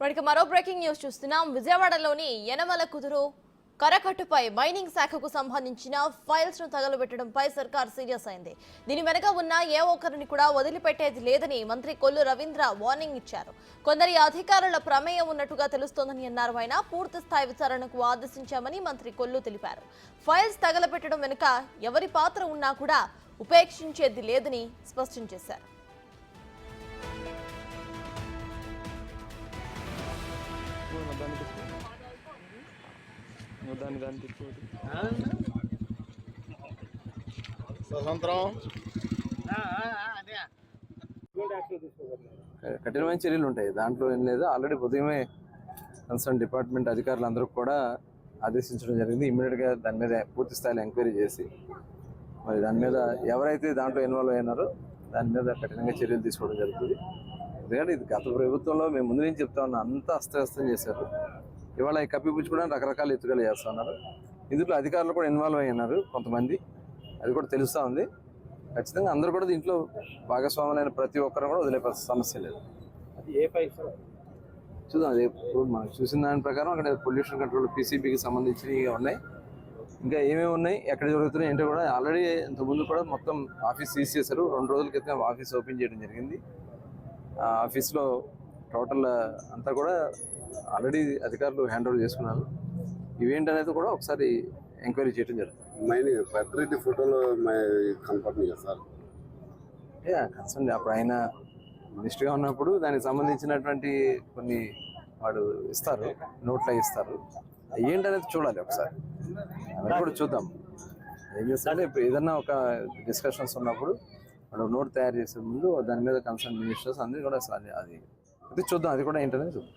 మనకి మరో breaking news చూస్తున్నాం. విజయవాడలోని యనమల కుదురు కరకట్టుపై మైనింగ్ శాఖకు సంబంధించిన ఫైల్స్ను తగలబెట్టడంపై సర్కార్ సీరియస్ అయింది. దీని వెనక ఉన్న ఏ ఒక్కరిని కూడా వదిలిపెట్టేది లేదని మంత్రి కొల్లు రవీంద్ర వార్నింగ్ ఇచ్చారు. కొందరి అధికారుల ప్రమేయం ఉన్నట్టుగా తెలుస్తోందని అన్నారు. ఆయన పూర్తి స్థాయి విచారణకు ఆదేశించామని మంత్రి కొల్లు తెలిపారు. ఫైల్స్ తగలబెట్టడం వెనుక ఎవరి పాత్ర ఉన్నా కూడా ఉపేక్షించేది లేదని స్పష్టం చేశారు. దాన్ని దాన్ని తిప్పుకోవద్దు. స్వతంత్రం కఠినమైన చర్యలు ఉంటాయి. దాంట్లో ఏం లేదు. ఆల్రెడీ ఉదయమే కన్సర్న్ డిపార్ట్మెంట్ అధికారులు అందరూ కూడా ఆదేశించడం జరిగింది. ఇమ్మీడియట్గా దాని మీద పూర్తి స్థాయిలో ఎంక్వైరీ చేసి మరి దాని మీద ఎవరైతే దాంట్లో ఇన్వాల్వ్ అయినారో దాని మీద కఠినంగా చర్యలు తీసుకోవడం జరుగుతుంది. ఎందుకంటే ఇది గత ప్రభుత్వంలో మేము ముందు నుంచి చెప్తా ఉన్నాం అంతా అస్తవ్యస్తం చేశారు. ఇవాళ ఈ కప్పిపుచ్చుకోవడానికి రకరకాల ఎత్తుగలు చేస్తా ఉన్నారు ఇందులో అధికారులు కూడా ఇన్వాల్వ్ అయి ఉన్నారు కొంతమంది. అది కూడా తెలుస్తా ఉంది. ఖచ్చితంగా అందరూ కూడా దీంట్లో భాగస్వాములైన ప్రతి ఒక్కరు కూడా వదిలే సమస్య లేదు. చూద్దాం అది ఇప్పుడు మనం చూసిన దాని ప్రకారం అక్కడ పొల్యూషన్ కంట్రోల్ పీసీబీకి సంబంధించినవి ఉన్నాయి. ఇంకా ఏమేమి ఉన్నాయి ఎక్కడ జరుగుతున్నాయి ఏంటో కూడా ఆల్రెడీ ఇంతకుముందు కూడా మొత్తం ఆఫీస్ సీజ్ చేశారు రెండు రోజుల క్రితం ఆఫీస్ ఓపెన్ చేయడం జరిగింది. ఆఫీస్లో టోటల్ అంతా కూడా ఆల్రెడీ అధికారులు హ్యాండ్ ఓవర్ చేసుకున్నారు. ఇవేంటనేది కూడా ఒకసారి ఎంక్వైరీ చేయడం జరుగుతుంది. పెద్దరెడ్డి ఫోటోలో కనపడుతుంది కదా సార్? కన్సర్న్ అప్పుడు ఆయన మినిస్ట్రీగా ఉన్నప్పుడు దానికి సంబంధించినటువంటి కొన్ని వాడు ఇస్తారు నోట్లో ఇస్తారు. అవి ఏంటనేది చూడాలి ఒకసారి. కూడా చూద్దాం. ఏం చేస్తారంటే ఏదన్నా ఒక డిస్కషన్స్ ఉన్నప్పుడు అక్కడ నోట్ తయారు చేసే ముందు దాని మీద కన్సర్న్ మినిస్టర్స్ అందరూ కూడా అసలు అది అది. అది చూద్దాం అది కూడా ఏంటనేది చూద్దాం.